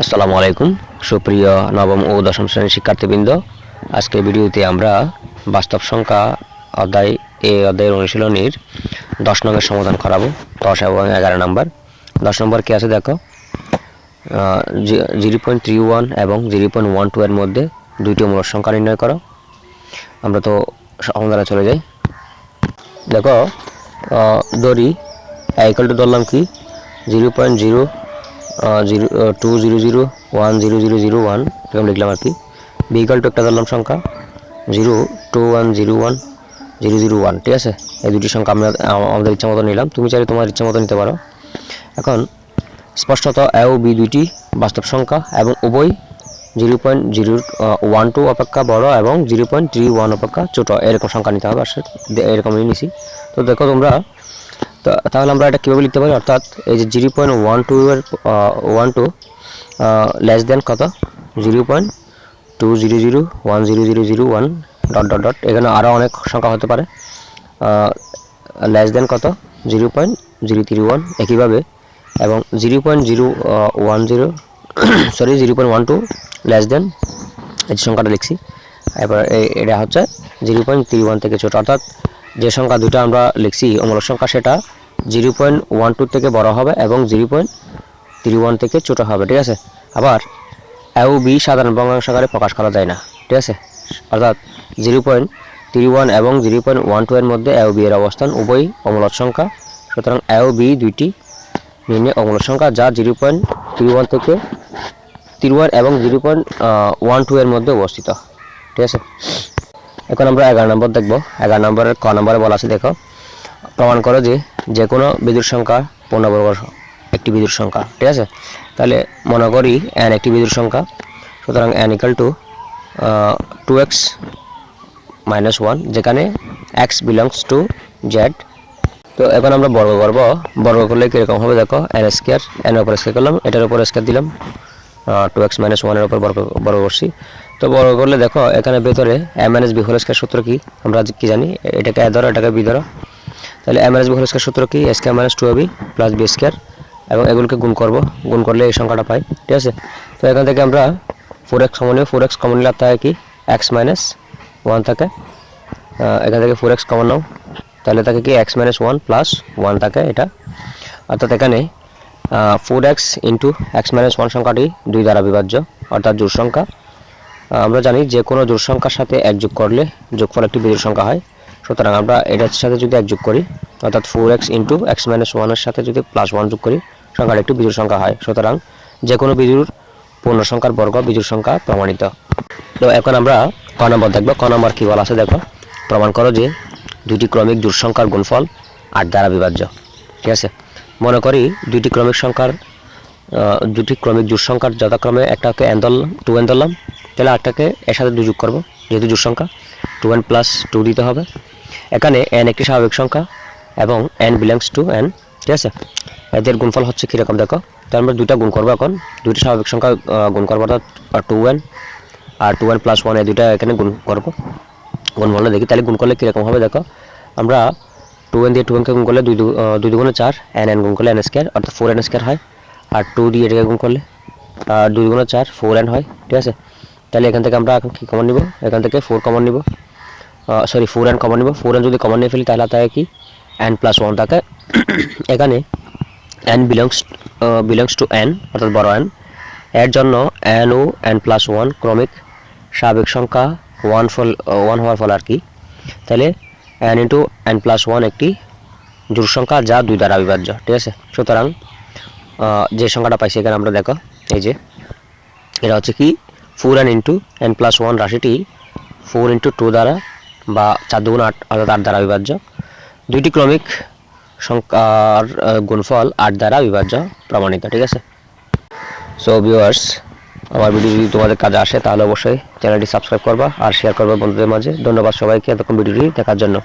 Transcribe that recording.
আসসালামু আলাইকুম। সুপ্রিয় নবম ও দশম শ্রেণির শিক্ষার্থীবৃন্দ আজকের ভিডিওতে আমরা বাস্তব সংখ্যা অধ্যায় এ অধ্যায়ের অনুশীলনীর দশ নম্বরের সমাধান করাবো দশ এবং এগারো নম্বর। দশ নম্বর কী আছে দেখো? জিরো পয়েন্ট থ্রি ওয়ান এবং জিরো পয়েন্ট ওয়ান টু এর মধ্যে দুইটি মূল সংখ্যা নির্ণয় করো। আমরা তো সমাধানে চলে যাই। দেখো আহ, ধরি ইকুয়াল টু ধরলাম কি? Zero point zero zero two zero zero one zero zero zero one লিখলাম আর কি। বিকাল টু একটা ধরলাম সংখ্যা zero two one zero one zero zero one ঠিক আছে? এই দুটি সংখ্যা আমরা আম- আমাদের ইচ্ছা মতো নিলাম। তুমি চাইলে তোমার ইচ্ছা মতো নিতে পারো। এখন, স্পষ্টত এ বি দুইটি বাস্তব সংখ্যা এবং উভয় zero point zero one two অপেক্ষা বড় এবং জিরো পয়েন্ট থ্রি ওয়ান অপেক্ষা ছোটো। এরকম সংখ্যা নিতে হবে, আসলে এরকমই নিছি। তো দেখো তোমরা তাহলে আমরা এটা কীভাবে লিখতে পারি? অর্থাৎ এই যে জিরো পয়েন্ট ওয়ান টু এর ওয়ান টু লেস দেন কত? Zero point two zero zero one zero zero zero one dot dot dot এখানে আরও অনেক সংখ্যা হতে পারে। লেস দেন কত? Zero point zero three one একইভাবে। এবং zero point zero one zero sorry zero point one two less than এই সংখ্যাটা লিখছি। এবার এটা হচ্ছে জিরো পয়েন্ট থ্রি ওয়ান থেকে ছোটো। অর্থাৎ যে সংখ্যা দুটো আমরা লিখছি, অমূলক সংখ্যা সেটা জিরো পয়েন্ট ওয়ান টু থেকে বড় হবে এবং জিরো পয়েন্ট থ্রি ওয়ান থেকে ছোটো হবে, ঠিক আছে? আবার এ ও বি সাধারণ ভগ্নাংশ আকারে প্রকাশ করা যায় না, ঠিক আছে? অর্থাৎ জিরো পয়েন্ট থ্রি ওয়ান এবং জিরো পয়েন্ট ওয়ান টু এর মধ্যে এও বি এর অবস্থান উভয়ই অমূলক সংখ্যা। সুতরাং এ ও বি দুইটি নির্ণয় অমূলক সংখ্যা, যা জিরো পয়েন্ট থ্রি ওয়ান থেকে থ্রি ওয়ান এবং জিরো পয়েন্ট ওয়ান টু এর মধ্যে অবস্থিত, ঠিক আছে? এখন আমরা এগারো নম্বর দেখব। এগারো নম্বরের ক নম্বরে বলা আছে, দেখো। প্রমাণ করো যে যে কোনো বিদ্যুৎ সংখ্যা পূর্ণবর্গ একটি বিদ্যুৎ সংখ্যা, ঠিক আছে? তাহলে মনে করি এন একটি বিদ্যুৎ সংখ্যা, সুতরাং N equal to two X minus one যেখানে এক্স বিলংস টু জেড তো এখন আমরা বর্গ করব। বর্গ করলে কীরকম হবে, দেখো এন স্কোয়ার এন ওপর স্কোয়ার করলাম, এটার উপর স্কোয়ার দিলাম টু এক্স মাইনাস ওয়ানের উপর বর্গ বর্গ করছি। তো বর্গ করলে দেখো, এখানে ভেতরে M minus B whole square সূত্র কি? আমরা কি জানি? এটাকে এ ধরো, এটাকে বি ধরো। তাহলে M minus B whole square সূত্র কি? A square minus two B plus B square এবং এগুলোকে গুণ করব। গুণ করলে এই সংখ্যাটা পাই, ঠিক আছে? তো এখান থেকে আমরা ফোর এক্স কমন নিব। ফোর এক্স কমন নিলে থাকে কি? এক্স মাইনাস ওয়ান থাকে। এখান থেকে ফোর এক্স কমন নাও। তাহলে থাকে কি? X minus one plus one থাকে এটা। অর্থাৎ এখানে four X into X minus one সংখ্যাটি দুই দ্বারা বিভাজ্য, অর্থাৎ জোড় সংখ্যা। আমরা জানি যে কোনো জোড় সংখ্যার সাথে এক যোগ করলে যোগফল একটি বিজোড় সংখ্যা হয়। সুতরাং আমরা এটার সাথে যদি এক যোগ করি, অর্থাৎ four X into X minus ওয়ানের সাথে যদি প্লাস ওয়ান যোগ করি সংখ্যাটা একটি বিজোড় সংখ্যা হয়। সুতরাং যে কোনো বিজুর পূর্ণ সংখ্যার বর্গ বিজুর সংখ্যা প্রমাণিত। তো এখন আমরা ক নম্বর দেখব। ক নম্বর কী বলা আছে দেখো। প্রমাণ করো যে দুটি ক্রমিক জোড় সংখ্যার গুণফল আট দ্বারা বিভাজ্য। ঠিক আছে? মনে করি দুইটি ক্রমিক সংখ্যার দুটি ক্রমিক জোড় সংখ্যার যথাক্রমে একটাকে এন টু এন তাহলে আটটাকে এর সাথে দুই যোগ করব, যেহেতু জোড় সংখ্যা। টু এন প্লাস টু দিতে হবে। এখানে এন একটি স্বাভাবিক সংখ্যা এবং এন বিলংস টু এন ঠিক আছে? এদের গুণফল হচ্ছে কীরকম দেখো? তো আমরা দুইটা গুণ করব এখন। দুইটি স্বাভাবিক সংখ্যা গুণ করব অর্থাৎ টু এন আর টু এন প্লাস ওয়ান এই দুইটা এখানে গুণ করব। গুণ করলে দেখি, তাহলে গুণ করলে কীরকম হবে দেখো? আমরা টু এন দিয়ে টু এনকে গুণ করলে দুই দুই দুগুণে চার এন এন গুণ করলে এন স্কোয়ার অর্থাৎ ফোর এন স্কোয়ার হয়। আর টু দিয়ে এটাকে গুণ করলে আর দুই দুগুণে চার ফোর এন হয়, ঠিক আছে? তাহলে এখান থেকে আমরা কী কমন নিব? এখান থেকে ফোর কমন নিব। সরি ফোর এন কমন নিব। ফোর এন যদি কমন নিয়ে ফেলি, তাহলে থাকে কি? এন প্লাস ওয়ান থাকে। এখানে N belongs belongs two N অর্থাৎ বড় এন এর জন্য এন ও এন প্লাস ওয়ান ক্রমিক স্বাভাবিক সংখ্যা ওয়ান ফল ওয়ান হওয়ার ফল আর কি। তাহলে N into N plus one একটি জোড় সংখ্যা যা দুই দ্বারা বিভাজ্য, ঠিক আছে? সুতরাং যে সংখ্যাটা পাইছি এখানে আমরা দেখো, এই যে, এটা হচ্ছে কি? Four N into N plus one রাশিটি ফোর ইন্টু টু দ্বারা বা চার দুগুণ আট, অর্থাৎ আট দ্বারা বিভাজ্য। দুইটি ক্রমিক সংখ্যার গুণফল আট দ্বারা বিভাজ্য প্রমাণিত, ঠিক আছে? সো ভিউয়ার্স আমার ভিডিও যদি তোমাদের কাজে আসে, তাহলে অবশ্যই চ্যানেলটি সাবস্ক্রাইব করবা আর শেয়ার করবা বন্ধুদের মাঝে। ধন্যবাদ সবাইকে, এতক্ষণ ভিডিওটি দেখার জন্য।